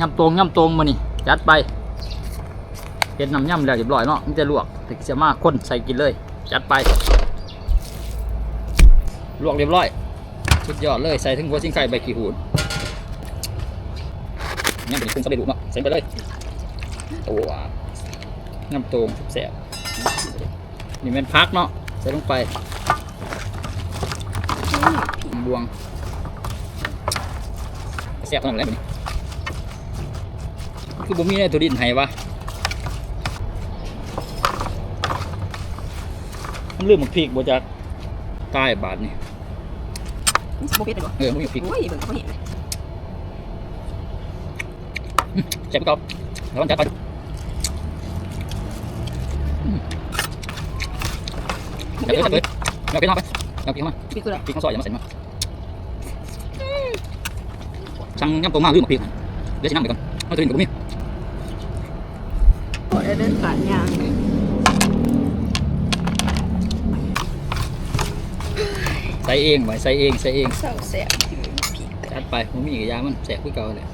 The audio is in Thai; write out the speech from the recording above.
ย่ำตรงย่ำตรงมานี่จัดไปเห็ดน้ำย่ำแล้วเรียบร้อยเนาะมันจะลวกถึงจะมาคนใส่กินเลย จัดไป ลวกเรียบร้อยสุดยอดเลยใส่ถึงหัวซิงไก่ใบขี้หูดยำเป็นกุ้งสำเร็จรูปเนาะใส่ไปเลยโอ้ว้าวยำตรงแซ่บนี่เป็นพักเนาะใส่ลงไปบวงแซ่บขนาดไหนบัดนี้ คือบ่มีในตัวดินให้วะมันลืมหมกพริกบ่จากใต้บาทนี่นี่สโมเฟสเลยบ่เออมันมีพริกโอ้ยเบิ่งเขาเห็นเลยแซ่บไปก่อนแล้วมันจัดไปอืมแซ่บเลยแซ่บเลยเอาพริกเข้าไปเอาพริกเข้ามาพี่คืออะไรพริกข้าวซอยอย่ามาใส่มาสั่งยำตัวมาลืมหมกพริกเดี๋ยวสินั่งไปก่อน เอาตัวนี้กับมีขอได้เดินผ่านยางใส่เองไว้ใส่เองใส่เองเศร้าแสบพี่จัดไปผมมีกระยามันแสบขึ้นเก่าเลย